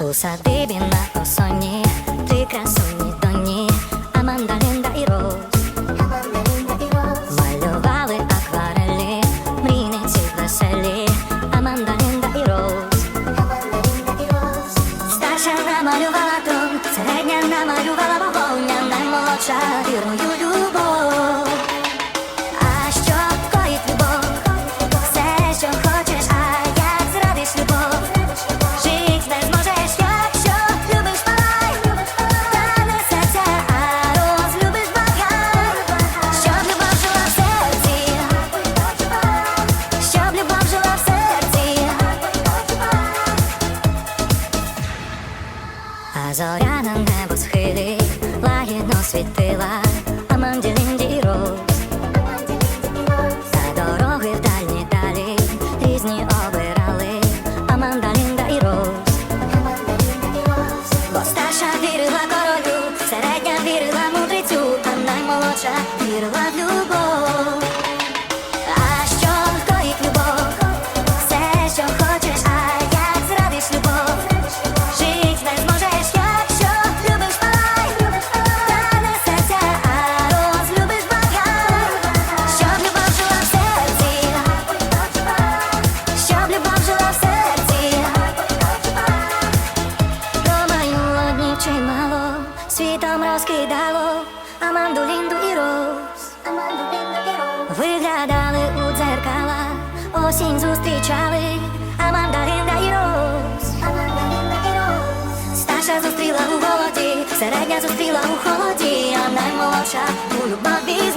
У садибі на осоні три красуні доні, Аманда, Лінда і Роз. Малювали акварелі, мрійниці веселі, Аманда, Лінда і Роз. Старша намалювала трон, середня намалювала вогонь, а наймолодша вірою А зоря на небо схилі лагідно світила. Аманді, Лінді і Роз Та дороги в дальні далі різні обирали. Аманда, Лінда і Роз Бо старша розкидало Аманду, Лінду і Роз Виглядали у дзеркала, осінь зустрічали Аманда, Лінда і Роз Старша зустріла у голоді, середня зустріла у холоді, а наймолодша у любові з